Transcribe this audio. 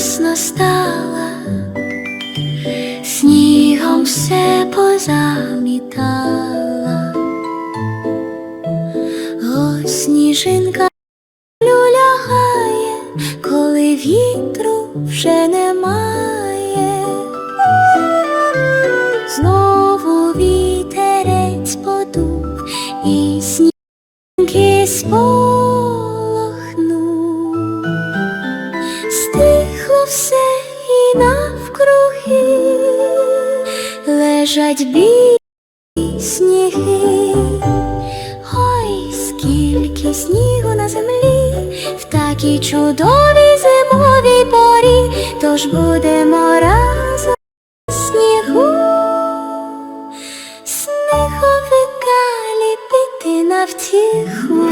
враз настала, снігом все позамітала, ось сніжинка лягає, коли вітру вже немає. Знову вітерець подув і сніги сполохнув. Стихло все і навкруги лежать білі сніги. Ой, скільки снігу на землі в такій чудовій зимовій порі, тож будемо разом снігу, сніговика ліпити на втіху.